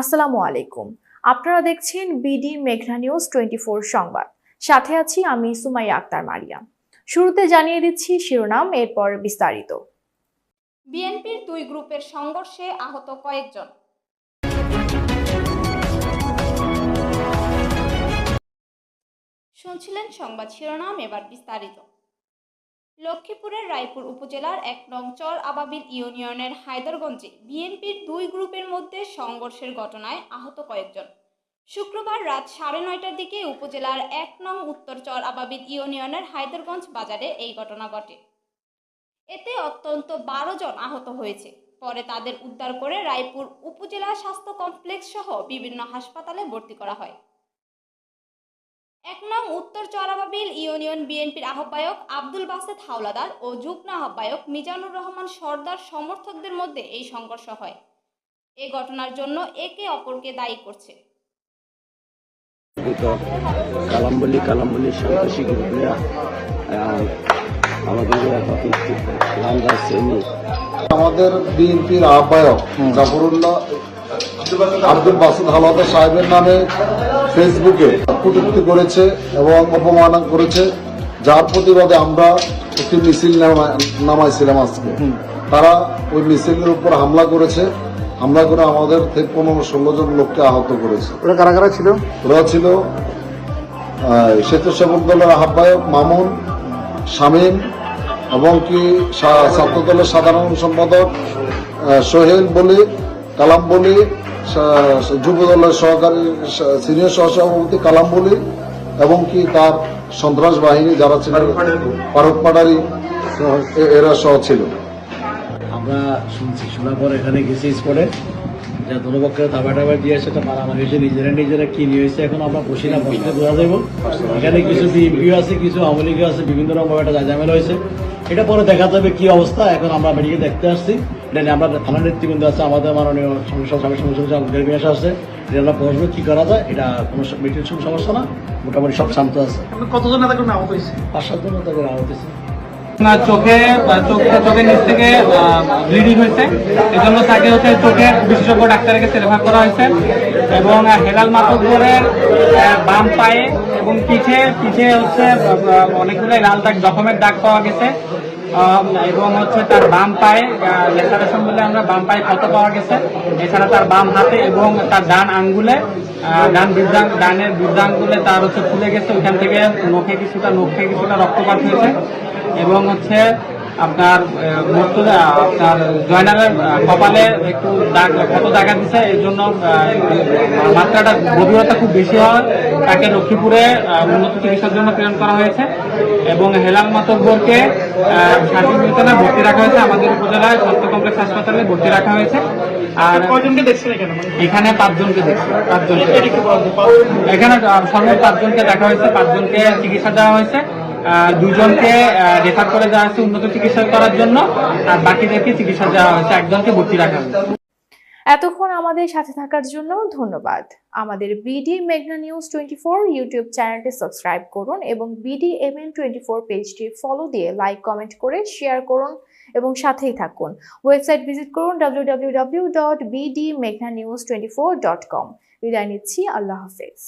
আসসালামু আলাইকুম। আপনারা দেখছেন বিডি মেঘনা নিউজ টোয়েন্টি সংবাদ। সাথে আছি আমি সুমাইয়া আক্তার মারিয়া। শুরুতে জানিয়ে দিচ্ছি শিরোনাম, এরপর বিস্তারিত। বিএনপির দুই গ্রুপের সংঘর্ষে আহত কয়েকজন। শুনছিলেন সংবাদ শিরোনাম, এবার বিস্তারিত। লক্ষ্মীপুরের রায়পুর উপজেলার এক নং চর আবাবিল ইউনিয়নের হায়দরগঞ্জে বিএনপির দুই গ্রুপের মধ্যে সংঘর্ষের ঘটনায় আহত কয়েকজন। শুক্রবার রাত সাড়ে নয়টার দিকে উপজেলার এক নং উত্তর চর আবাবিল ইউনিয়নের হায়দরগঞ্জ বাজারে এই ঘটনা ঘটে। এতে অত্যন্ত বারো জন আহত হয়েছে। পরে তাদের উদ্ধার করে রায়পুর উপজেলা স্বাস্থ্য কমপ্লেক্স সহ বিভিন্ন হাসপাতালে ভর্তি করা হয়। এক নং উত্তর চরাবাবিল ইউনিয়ন বিএনপির আহ্বায়ক আব্দুল বাসেদ হাওলাদার ও যুগ্ম আহ্বায়ক মিজানুর রহমান সর্দার সমর্থকদের মধ্যে এই সংঘর্ষ হয়। এ ঘটনার জন্য একে অপরকে দায়ী করছে। কালাম্বলি কালাম্বলি সন্ত্রাসী গ্রুপরা আমাদের আমাদের বিএনপির আহ্বায়ক জাফরুল্লাহ আব্দুল বাসুদ হালাদা সাহেবের নামে ফেসবুকে কটূক্তি করেছে এবং অপমাননা করেছে যার প্রতিবাদে আমরা একটি মিছিল নামা- নামাইছিলাম আজকে। তারা ওই মিছিলের উপর হামলা করেছে। হামলা করে আমাদের থেকে পনেরো ষোলো জন লোককে আহত করেছে। ওরা কারা কারা ছিল? ওরা ছিল স্বেচ্ছাসেবক দলের আহ্বায়ক মামুন শামীম এবং কি ছাত্র দলের সাধারণ সম্পাদক সোহেল বলি কালাম বলি যুব দলের সহকারী সিনিয়র সহসভাপতি কালাম বলি এবং কি তার সন্ত্রাস বাহিনী যারা ছিল ফারুক পাটারি এরা সহ ছিল। আমরা শুনছি শোনার পর এখানে গেছি স্পটে। যা দলপক্ষের দাবা টাবা দিয়ে সেটা মারামারি হয়েছে নিজেরা নিজেরা কি নিয়ে হয়েছে এখন আমরা বসি না বসতে বোঝা যাব এখানে কিছু বিএনপিও আছে কিছু আওয়ামী লীগও আছে বিভিন্ন রকম একটা জাজামেলা হয়েছে। এটা পরে দেখা যাবে কি অবস্থা এখন আমরা মেডিকেল দেখতে আসছি। এটা নিয়ে আমরা থানা নেতৃবৃন্দ আছে আমাদের মাননীয় সংসদ গ্রেমিয়াস আছে। এটা আমরা বসবো কি করা যায় এটা কোনো মেডিকেল সমস্যা না। মোটামুটি সব শান্ত আছে। কতজন নেতা কোনো আহত হয়েছে পাঁচ সাত জন তাদের আহত হয়েছে। না চোখে চোখে চোখের নিচ থেকে ব্লিডিং হয়েছে। এজন্য তাকে হচ্ছে চোখের বিশেষজ্ঞ ডাক্তারের কাছে রেফার করা হয়েছে। এবং হেলাল মাতব্বরের বাম পায়ে এবং পিঠে পিঠে হচ্ছে অনেকগুলো লাল দাগ জখমের দাগ পাওয়া গেছে। এবং হচ্ছে তার বাম পায়ে লেসারেশন বলে আমরা বাম পায়ে ক্ষত পাওয়া গেছে? এছাড়া তার বাম হাতে এবং তার ডান আঙ্গুলে ডান বৃদ্ধাঙ্গ ডানের বৃদ্ধাঙ্গুলে তার হচ্ছে ফুলে গেছে। ওইখান থেকে নখে কিছুটা নখে কিছুটা রক্তপাত হয়েছে। এবং হচ্ছে আপনার আপনার জয়নালের কপালে একটু দাগ ক্ষত দেখা দিছে এই জন্য মাত্রাটা গভীরতা খুব বেশি হয়। তাকে লক্ষ্মীপুরে উন্নত চিকিৎসার জন্য প্রেরণ করা হয়েছে। এবং হেলাল মাতব্বরকে শান্তিনিকেতনে ভর্তি রাখা হয়েছে। আমাদের উপজেলায় স্বাস্থ্য কমপ্লেক্স হাসপাতালে ভর্তি রাখা হয়েছে। আর কয়জনকে দেখছেন এখানে? এখানে পাঁচজনকে দেখছি পাঁচজনকে। এখানে সর্বোচ্চ পাঁচজনকে দেখা হয়েছে পাঁচজনকে চিকিৎসা দেওয়া হয়েছে। দুজনকে রেফার করে দেওয়া হয়েছে উন্নত চিকিৎসা করার জন্য। আর বাকিদেরকে চিকিৎসা দেওয়া হয়েছে, একজনকে ভর্তি রাখা হয়েছে। এতক্ষণ আমাদের সাথে থাকার জন্য ধন্যবাদ। আমাদের বিডি মেঘনা নিউজ টোয়েন্টি ফোর ইউটিউব চ্যানেলটি সাবস্ক্রাইব করুন এবং BD M N twenty four পেজটি ফলো দিয়ে লাইক, কমেন্ট করে শেয়ার করুন এবং সাথেই থাকুন। ওয়েবসাইট ভিজিট করুন W W W dot BD মেঘনা news twenty four dot com. বিদায় নিচ্ছি, আল্লাহ হাফেজ।